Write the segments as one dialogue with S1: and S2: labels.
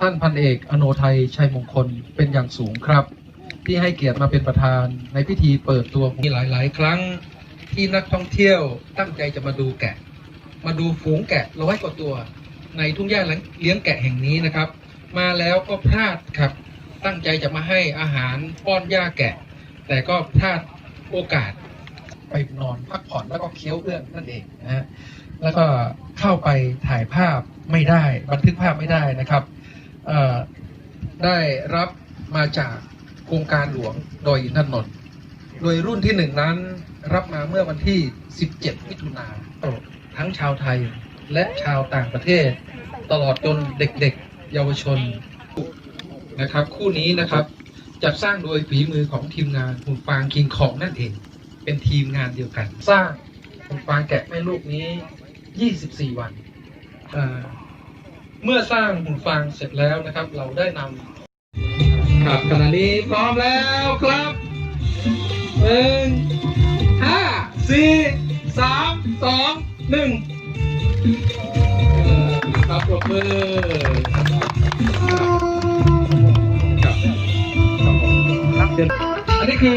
S1: ท่านพันเอกอโนไทยชัยมงคลเป็นอย่างสูงครับ ที่ให้เกียรติมาเป็นประธานในพิธีเปิดตัวมีหลาย ๆ ครั้งที่นักท่องเที่ยวตั้งใจจะมาดูแกะ มาดูฝูงแกะร้อยกว่าตัว ในทุ่งหญ้าเลี้ยงแกะแห่งนี้นะครับ มาแล้วก็พลาดครับ ตั้งใจจะมาให้อาหารป้อนหญ้าแกะ แต่ก็พลาดโอกาสไปนอนพักผ่อนแล้วก็เคี้ยวเพื่อนนั่นเองนะฮะแล้วก็เข้าไปถ่ายภาพไม่ได้ บันทึกภาพไม่ได้นะครับ ได้รับมาจากโครงการหลวงโดยอินทนนท์โดยรุ่นที่หนึ่งนั้นรับมาเมื่อวันที่ 17 มิถุนาทั้งชาวไทยและชาวต่างประเทศ ตลอดจนเด็กๆ เยาวชนนะครับ คู่นี้นะครับจัดสร้างโดยฝีมือของทีมงานหุ่นฟางคิงของนั่นเอง เป็นทีมงานเดียวกัน สร้างหุ่นฟางแกะแม่ลูกนี้ 24 วันอ่า เมื่อสร้างหุ่นฟางเสร็จแล้วนะครับ เราได้นำครับขณะนี้พร้อมแล้วครับหนึ่งห้าสี่สามสองหนึ่งครับปรบมือครับเดี๋ยวอันนี้คือ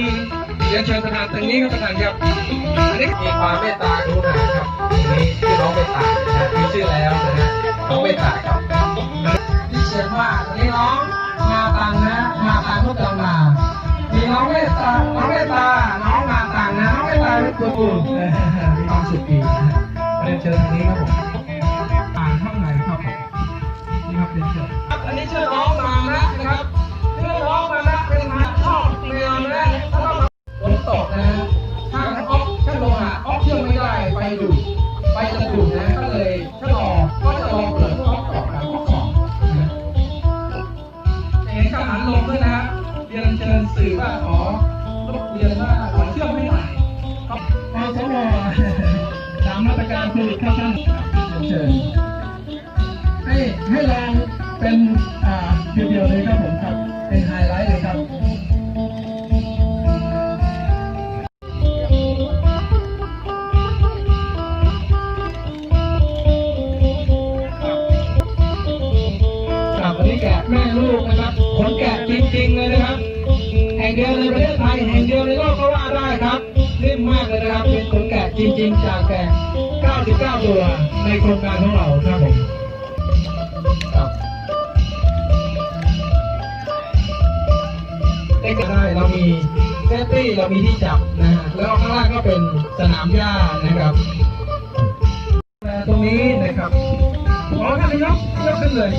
S1: เรียนเชิญประธานตรงนี้ครับประธานครับอันนี้มีความเมตตากรุณาครับนี่ชื่อน้องเมตตานะมีชื่อแล้วนะฮะ น้องเมตตาครับที่เขียนว่านนี้น้องมาตังนะมาตังก็จะมามีน้องเมตตาน้องเมตตาน้องมาตังนะน้องเมตตาเป็นตัวบุญมีความสุขดีเรียนเชิญทางนี้ครับผมอ่านข้างในครับผมนี่ครับเรียนเชิญอันนี้ชื่อน้องมานะนะครับชื่อน้องมานะเป็นทางชอบแมวนะแล้วก็ฝนตกนะฮะถ้าออกถ้าลงอะออกเชื่อมไม่ได้ไปดู โควิดครับท่านเชิญให้ให้ลองเป็นอ่าเดียวๆเลยครับผมครับ เป็นไฮไลท์เลยครับครับวันนี้แกะแม่ลูกนะครับขนแกะจริงๆเลยนะครับแห่งเดียวในประเทศไทยแห่งเดียวในโลกก็ว่าได้ครับนิ่มมากเลยนะครับเป็นขนแกะจริง ๆ จากแกะ 99ตัวในโครงการของเราครับผมได้ก็ได้เรามีเซฟตี้เรามีที่จับนะฮะแล้วข้างล่างก็เป็นสนามหญ้านะครับตรงนี้นะครับขอท่านนายกยกขึ้นเลย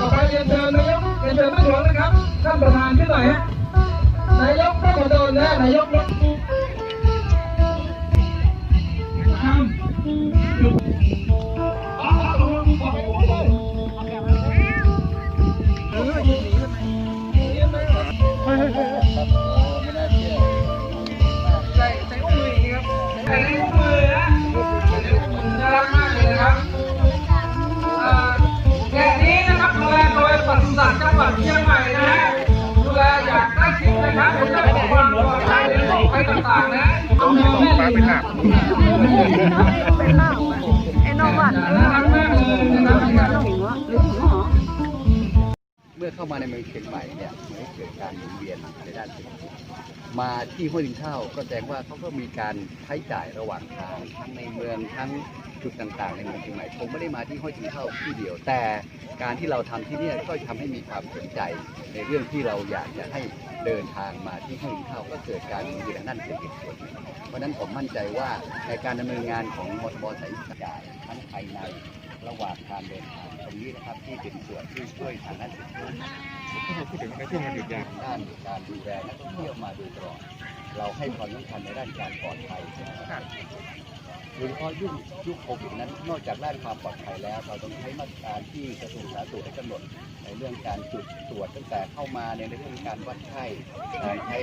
S1: ต่อไปเรียนเชิญนายกเรียนเชิญท่านหลวงนะครับท่านประธานขึ้นหน่อยฮะนายกก็มาโดนนะนายก เลยนะครับอ่าแห่งนี้นะครับดูแลโดยปศุสัตว์จังหวัดเชียงใหม่นะฮะดูแลอย่างใกล้ชิดนะครับเป็นเจ้าของความปลอดภัยในโรคภัยต่างๆนะต้องดูแลเป็นหลัก
S2: ไอ้น้องวาน
S1: น่ารักมากเลยนะครับ
S3: เมื่อเข้ามาในเมืองเชียงใหม่เนี่ยเกิดการหมุนเวียนในด้านเศรษฐกิจ มาที่ห้วยลิงเท่าก็แสดงว่าเขาก็มีการใช้จ่ายระหว่างทางทั้งในเมืองทั้งจุดต่างๆ ในเมืองเชียงใหม่คงไม่ได้มาที่ห้วยลิงเท่าที่เดียว แต่การที่เราทำที่นี่ก็ทำให้มีความสนใจในเรื่องที่เราอยากจะให้เดินทางมาที่ห้วยลิงเท่าก็เกิดการมุนเวียนทางด้านเศรษฐกิจส่วนหนึ่งเพราะนั้นผมมั่นใจว่าในการดำเนินงานของมทบสายจ่ายทั้งภายในระหว่างการเดินทาง รงนี้นะครับที่เป็นส่วนที่ช่วยทางด้านเศรษฐกิจ
S4: ถ้าเราพูดถึงในช่วงวันหยุดยาว
S3: ด้านการดูแลนักท่องเที่ยวมาโดยตลอด เราให้ความสำคัญในด้านการปลอดภัยนะครับโดยเฉพาะยุคยุคโควิดนั้นนอกจากด้านความปลอดภัยแล้ว เราต้องใช้มาตรการที่กระทรวงสาธารณสุขได้กำหนดในเรื่องการจุดตรวจตั้งแต่เข้ามาในเรื่องการวัดไข้การใช้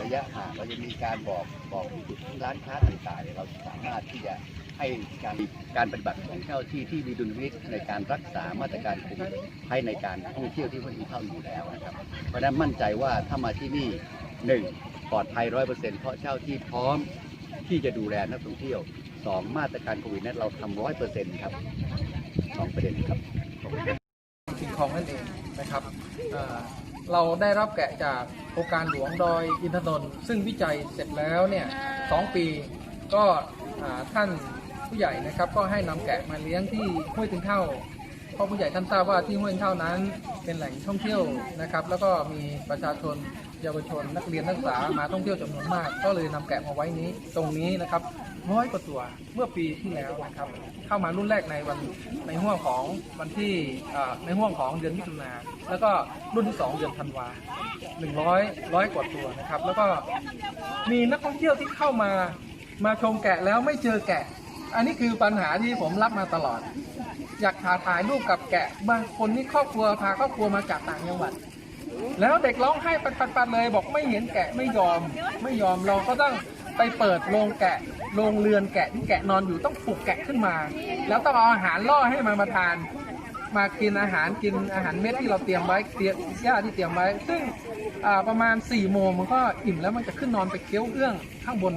S3: ระยะห่างเราจะมีการบอกบอกจุดร้านค้าต่างๆเราสามารถที่จะ ให้การการปฏิบัติของเจ้าที่ที่มีดุลพินิจในการรักษามาตรการโควิดให้ในการท่องเที่ยวที่พวกนี้เข้าอยู่แล้วนะครับ เพราะนั้นมั่นใจว่าถ้ามาที่นี่หนึ่งปลอดภัยร้อยเปอร์เซ็นต์เพราะเจ้าที่พร้อมที่จะดูแลนักท่องเที่ยวสองมาตรการโควิดนั้นเราทำร้อยเปอร์เซ็นต์ครับสองประเด็นครับ
S1: คลองนั่นเองนะครับเราได้รับแกะจากโครงการหลวงดอยอินทนนท์ซึ่งวิจัยเสร็จแล้วเนี่ยสองปีก็ท่าน ผู้ใหญ่นะครับ ก็ให้นำแกะมาเลี้ยงที่ห้วยตึงเท่าเพราะผู้ใหญ่ท่านทราบว่าที่ห้วยถึงเท่านั้น เป็นแหล่งท่องเที่ยวนะครับ แล้วก็มีประชาชนเยาวชนนักเรียนนักศึกษามาท่องเที่ยวจำนวนมาก ก็เลยนำแกะมาไว้นี้ตรงนี้นะครับร้อยกว่าตัวเมื่อปีที่แล้วนะครับ เข้ามารุ่นแรกในวันในห่วงของวันที่ในห่วงของเดือนมิถุนาแล้วก็รุ่นที่สองเดือนธันวาหนึ่งร้อยร้อยกว่าตัวนะครับ แล้วก็มีนักท่องเที่ยวที่เข้ามามาชมแกะแล้วไม่เจอแกะ อันนี้คือปัญหาที่ผมรับมาตลอด อยากถ่ายถ่ายรูปกับแกะ บางคนนี่ครอบครัวพาครอบครัวมาจากต่างจังหวัด แล้วเด็กร้องไห้ปัดๆเลยบอกไม่เห็นแกะไม่ยอม ไม่ยอมเราก็ต้องไปเปิดโรงแกะโรงเรือนแกะที่แกะนอนอยู่ต้องปลุกแกะขึ้นมา แล้วต้องเอาอาหารล่อให้มันมาทาน มากินอาหารกินอาหารเม็ดที่เราเตรียมไว้เตรียมหญ้าที่เตรียมไว้ ซึ่งประมาณ4ี่โมงมันก็อิ่มแล้วมันจะขึ้นนอนไปเคี้ยวเอื้องข้างบน